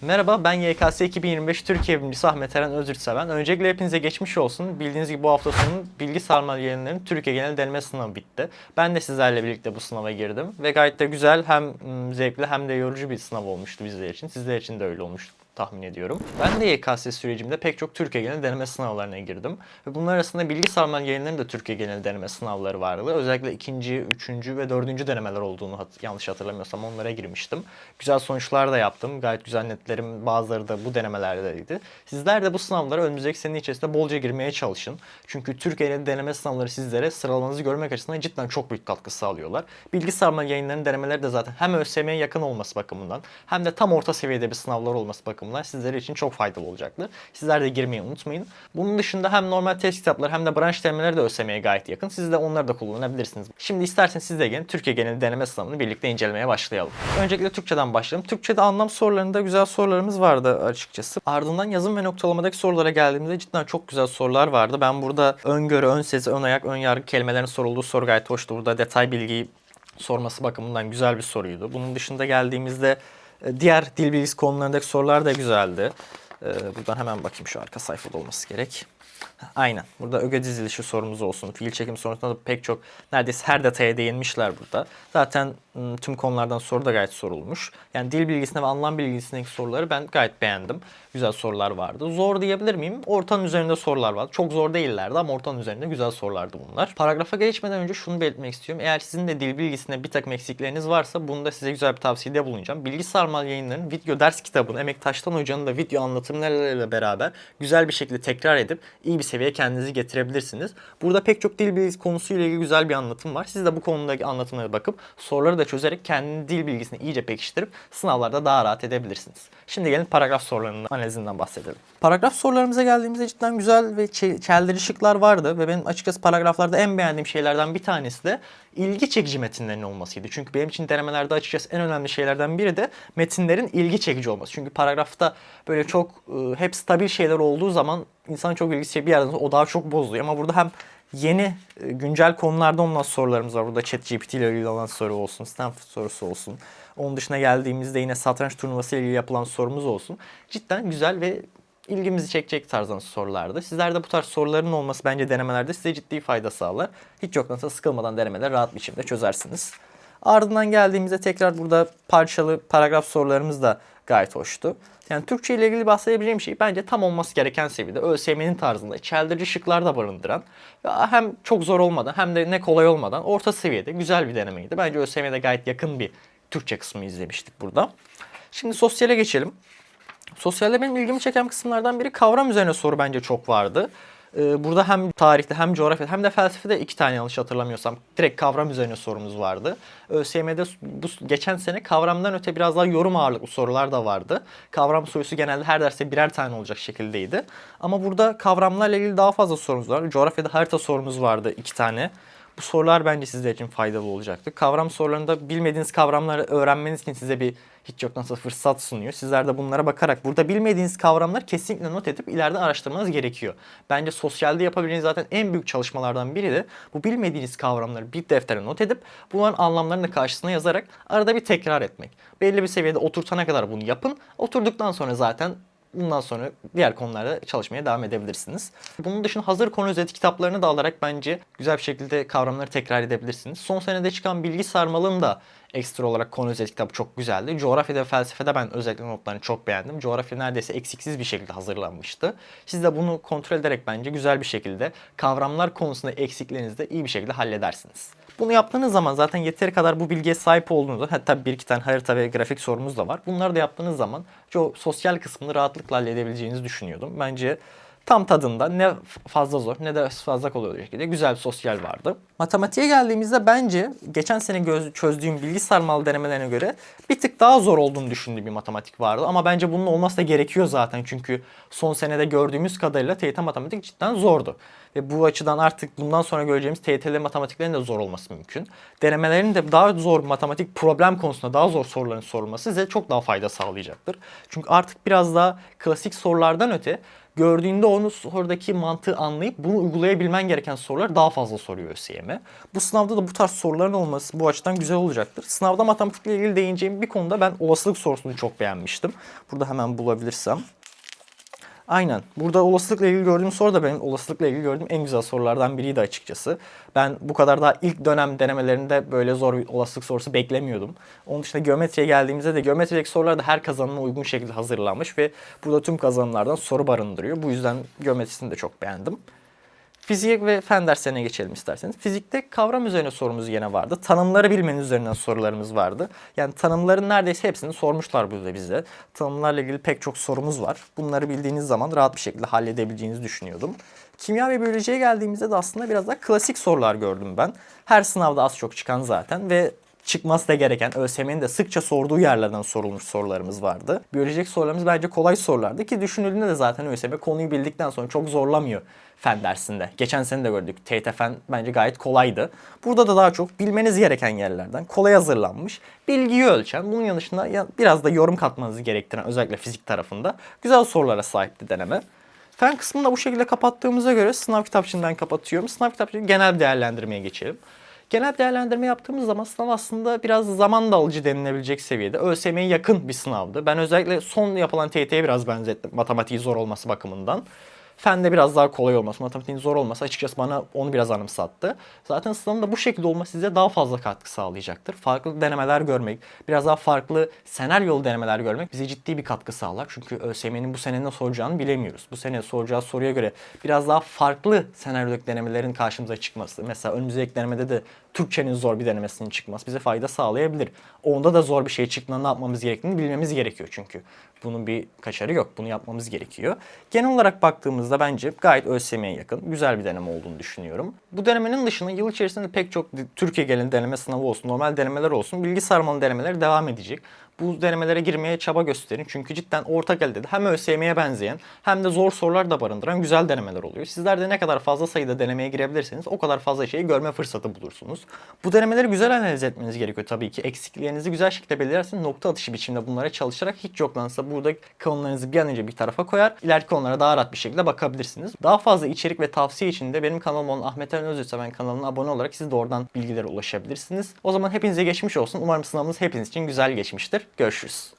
Merhaba ben YKS 2025 Türkiye birincisi Ahmet Eren Özürseven. Öncelikle hepinize geçmiş olsun. Bildiğiniz gibi bu hafta sonu bilgi sarmal yayınlarının Türkiye genel deneme sınavı bitti. Ben de sizlerle birlikte bu sınava girdim. Ve gayet de güzel hem zevkli hem de yorucu bir sınav olmuştu bizler için. Sizler için de öyle olmuştu tahmin ediyorum. Ben de YKS sürecimde pek çok Türkiye genel deneme sınavlarına girdim. Ve bunlar arasında bilgi sarmal yayınlarının da Türkiye genel deneme sınavları vardı. Özellikle ikinci, üçüncü ve dördüncü denemeler olduğunu hat- yanlış hatırlamıyorsam onlara girmiştim. Güzel sonuçlar da yaptım. Gayet güzel netlerim bazıları da bu denemelerdeydi. Sizler de bu sınavlara önümüzdeki sene içerisinde bolca girmeye çalışın. Çünkü Türkiye genel deneme sınavları sizlere sıralamanızı görmek açısından cidden çok büyük katkı sağlıyorlar. Bilgi sarmal yayınlarının denemeleri de zaten hem ÖSYM'ye yakın olması bakımından hem de tam orta seviyede bir sınavlar olması bakımından sizler için çok faydalı olacaktır. Sizler de girmeyi unutmayın. Bunun dışında hem normal test kitapları hem de branş denemeleri de ÖSYM'ye gayet yakın. Siz de onları da kullanabilirsiniz. Şimdi isterseniz siz de gelin Türkiye genel deneme sınavını birlikte incelemeye başlayalım. Öncelikle Türkçeden başlayalım. Türkçede anlam sorularında güzel sorularımız vardı açıkçası. Ardından yazım ve noktalamadaki sorulara geldiğimizde cidden çok güzel sorular vardı. Ben burada öngörü, ön sezi, ön ayak, ön yargı kelimelerin sorulduğu soru gayet hoştu. Burada detay bilgiyi sorması bakımından güzel bir soruydu. Bunun dışında geldiğimizde diğer dil bilgisi konularındaki sorular da güzeldi. E, Buradan hemen bakayım şu arka sayfada olması gerek. Aynen. Burada öge dizilişi sorumuz olsun. Fiil çekim sorusunda da pek çok neredeyse her detaya değinmişler burada. Zaten tüm konulardan soru da gayet sorulmuş. Yani dil bilgisine ve anlam bilgisindeki soruları ben gayet beğendim. Güzel sorular vardı. Zor diyebilir miyim? Ortanın üzerinde sorular vardı. Çok zor değillerdi ama ortanın üzerinde güzel sorulardı bunlar. Paragrafa geçmeden önce şunu belirtmek istiyorum. Eğer sizin de dil bilgisinde bir takım eksikleriniz varsa bunu da size güzel bir tavsiyede bulunacağım. Bilgi Sarmal yayınlarının video ders kitabını Emek Taştan Hoca'nın da video anlatımlarıyla beraber güzel bir şekilde tekrar edip iyi bir seviyeye kendinizi getirebilirsiniz. Burada pek çok dil bilgisi konusuyla ilgili güzel bir anlatım var. Siz de bu konudaki anlatımlara bakıp soruları da çözerek kendi dil bilgisini iyice pekiştirip sınavlarda daha rahat edebilirsiniz. Şimdi gelin paragraf sorularının analizinden bahsedelim. Paragraf sorularımıza geldiğimizde cidden güzel ve çe- çeldirici şıklar vardı ve benim açıkçası paragraflarda en beğendiğim şeylerden bir tanesi de ilgi çekici metinlerin olmasıydı. Çünkü benim için denemelerde açıkçası en önemli şeylerden biri de metinlerin ilgi çekici olması. Çünkü paragrafta böyle çok e, hep stabil şeyler olduğu zaman insan çok ilgisi. Bir yerden o daha çok bozuyor. Ama burada hem yeni e, güncel konularda olan sorularımız var. Burada ChatGPT ile ilgili olan soru olsun, Stanford sorusu olsun. Onun dışına geldiğimizde yine satranç turnuvası ile ilgili yapılan sorumuz olsun. Cidden güzel ve ilgimizi çekecek tarzdan sorulardı. Sizlerde bu tarz soruların olması bence denemelerde size ciddi fayda sağlar. Hiç yoktansa sıkılmadan denemeleri rahat bir biçimde çözersiniz. Ardından geldiğimizde tekrar burada parçalı paragraf sorularımız da gayet hoştu. Yani Türkçe ile ilgili bahsedebileceğim şey bence tam olması gereken seviyede ÖSYM'nin tarzında çeldirici şıklar da barındıran hem çok zor olmadan hem de ne kolay olmadan orta seviyede güzel bir denemeydi. Bence ÖSYM'de gayet yakın bir Türkçe kısmı izlemiştik burada. Şimdi sosyale geçelim. Sosyalde benim ilgimi çeken kısımlardan biri kavram üzerine soru bence çok vardı. Ee, Burada hem tarihte hem coğrafyada hem de felsefede iki tane yanlış hatırlamıyorsam direkt kavram üzerine sorumuz vardı. ÖSYM'de bu geçen sene kavramdan öte biraz daha yorum ağırlıklı sorular da vardı. Kavram sorusu genelde her derste birer tane olacak şekildeydi. Ama burada kavramlarla ilgili daha fazla sorumuz var. Coğrafyada harita sorumuz vardı iki tane. Bu sorular bence sizler için faydalı olacaktır. Kavram sorularında bilmediğiniz kavramları öğrenmeniz için size bir hiç yoktansa fırsat sunuyor. Sizler de bunlara bakarak burada bilmediğiniz kavramları kesinlikle not edip ileride araştırmanız gerekiyor. Bence sosyalde yapabileceğiniz zaten en büyük çalışmalardan biri de bu bilmediğiniz kavramları bir deftere not edip bunların anlamlarını karşısına yazarak arada bir tekrar etmek. Belli bir seviyede oturtana kadar bunu yapın. Oturduktan sonra zaten Bundan sonra diğer konularda çalışmaya devam edebilirsiniz. Bunun dışında hazır konu özeti kitaplarını da alarak bence güzel bir şekilde kavramları tekrar edebilirsiniz. Son senede çıkan Bilgi Sarmal'ın da ekstra olarak konu özeti kitabı çok güzeldi. Coğrafyada ve felsefede ben özellikle notlarını çok beğendim. Coğrafya neredeyse eksiksiz bir şekilde hazırlanmıştı. Siz de bunu kontrol ederek bence güzel bir şekilde kavramlar konusunda eksiklerinizi de iyi bir şekilde halledersiniz. Bunu yaptığınız zaman zaten yeteri kadar bu bilgiye sahip olduğunuzda hatta bir iki tane harita ve grafik sorumuz da var. Bunları da yaptığınız zaman çoğu sosyal kısmını rahatlıkla halledebileceğinizi düşünüyordum. Bence tam tadında ne fazla zor ne de fazla kolay olacak şekilde güzel bir sosyal vardı. Matematiğe geldiğimizde bence geçen sene göz, çözdüğüm bilgi sarmal denemelerine göre bir tık daha zor olduğunu düşündüğüm bir matematik vardı. Ama bence bunun olması da gerekiyor zaten çünkü son senede gördüğümüz kadarıyla TYT matematik cidden zordu. Ve bu açıdan artık bundan sonra göreceğimiz TYT'li matematiklerin de zor olması mümkün. Denemelerin de daha zor matematik problem konusunda daha zor soruların sorulması size çok daha fayda sağlayacaktır. Çünkü artık biraz daha klasik sorulardan öte gördüğünde onu sorudaki mantığı anlayıp bunu uygulayabilmen gereken sorular daha fazla soruyor ÖSYM. Bu sınavda da bu tarz soruların olması bu açıdan güzel olacaktır. Sınavda matematikle ilgili değineceğim bir konuda ben olasılık sorusunu çok beğenmiştim. Burada hemen bulabilirsem. Aynen. Burada olasılıkla ilgili gördüğüm soru da benim olasılıkla ilgili gördüğüm en güzel sorulardan biriydi açıkçası. Ben bu kadar daha ilk dönem denemelerinde böyle zor bir olasılık sorusu beklemiyordum. Onun dışında geometriye geldiğimizde de geometrideki sorular da her kazanıma uygun şekilde hazırlanmış ve burada tüm kazanımlardan soru barındırıyor. Bu yüzden geometrisini de çok beğendim. Fizik ve fen derslerine geçelim isterseniz. Fizikte kavram üzerine sorumuz yine vardı. Tanımları bilmeniz üzerinden sorularımız vardı. Yani tanımların neredeyse hepsini sormuşlar burada bize. Tanımlarla ilgili pek çok sorumuz var. Bunları bildiğiniz zaman rahat bir şekilde halledebileceğinizi düşünüyordum. Kimya ve biyolojiye geldiğimizde de aslında biraz daha klasik sorular gördüm ben. Her sınavda az çok çıkan zaten ve çıkması da gereken ÖSYM'nin de sıkça sorduğu yerlerden sorulmuş sorularımız vardı. Biyolojik sorularımız bence kolay sorulardı ki düşünüldüğünde de zaten ÖSYM konuyu bildikten sonra çok zorlamıyor fen dersinde. Geçen sene de gördük. TYT fen bence gayet kolaydı. Burada da daha çok bilmeniz gereken yerlerden kolay hazırlanmış, bilgiyi ölçen, bunun yanı dışında ya- biraz da yorum katmanızı gerektiren özellikle fizik tarafında güzel sorulara sahipti deneme. Fen kısmını da bu şekilde kapattığımıza göre sınav kitapçığından kapatıyorum. Sınav kitapçığını genel değerlendirmeye geçelim. Genel değerlendirme yaptığımız zaman sınav aslında biraz zaman da alıcı denilebilecek seviyede. ÖSYM'ye yakın bir sınavdı. Ben özellikle son yapılan TYT'ye biraz benzettim matematiği zor olması bakımından. Fende biraz daha kolay olması, matematiğin zor olması açıkçası bana onu biraz anımsattı. Zaten sınavın da bu şekilde olması size daha fazla katkı sağlayacaktır. Farklı denemeler görmek, biraz daha farklı senaryolu denemeler görmek bize ciddi bir katkı sağlar. Çünkü ÖSYM'nin bu sene ne soracağını bilemiyoruz. Bu sene soracağı soruya göre biraz daha farklı senaryodaki denemelerin karşımıza çıkması. Mesela önümüzdeki denemede de Türkçenin zor bir denemesinin çıkması bize fayda sağlayabilir. Onda da zor bir şey çıktığında ne yapmamız gerektiğini bilmemiz gerekiyor çünkü. Bunun bir kaçarı yok. Bunu yapmamız gerekiyor. Genel olarak baktığımızda bence gayet ÖSYM'ye yakın, güzel bir deneme olduğunu düşünüyorum. Bu denemenin dışında yıl içerisinde pek çok Türkiye genelinde deneme sınavı olsun, normal denemeler olsun, bilgi sarmalı denemeleri devam edecek. Bu denemelere girmeye çaba gösterin. Çünkü cidden ortak elde de hem ÖSYM'ye benzeyen hem de zor sorular da barındıran güzel denemeler oluyor. Sizler de ne kadar fazla sayıda denemeye girebilirseniz o kadar fazla şeyi görme fırsatı bulursunuz. Bu denemeleri güzel analiz etmeniz gerekiyor tabii ki. Eksikliklerinizi güzel şekilde belirlerseniz nokta atışı biçimde bunlara çalışarak hiç yoklansa burada konularınızı bir an önce bir tarafa koyar. İleriki konulara daha rahat bir şekilde bakabilirsiniz. Daha fazla içerik ve tavsiye için de benim kanalım olan Ahmet Eren Özürseven kanalına abone olarak siz de oradan bilgilere ulaşabilirsiniz. O zaman hepinize geçmiş olsun. Umarım sınavınız hepiniz için güzel geçmiştir. Görüşürüz.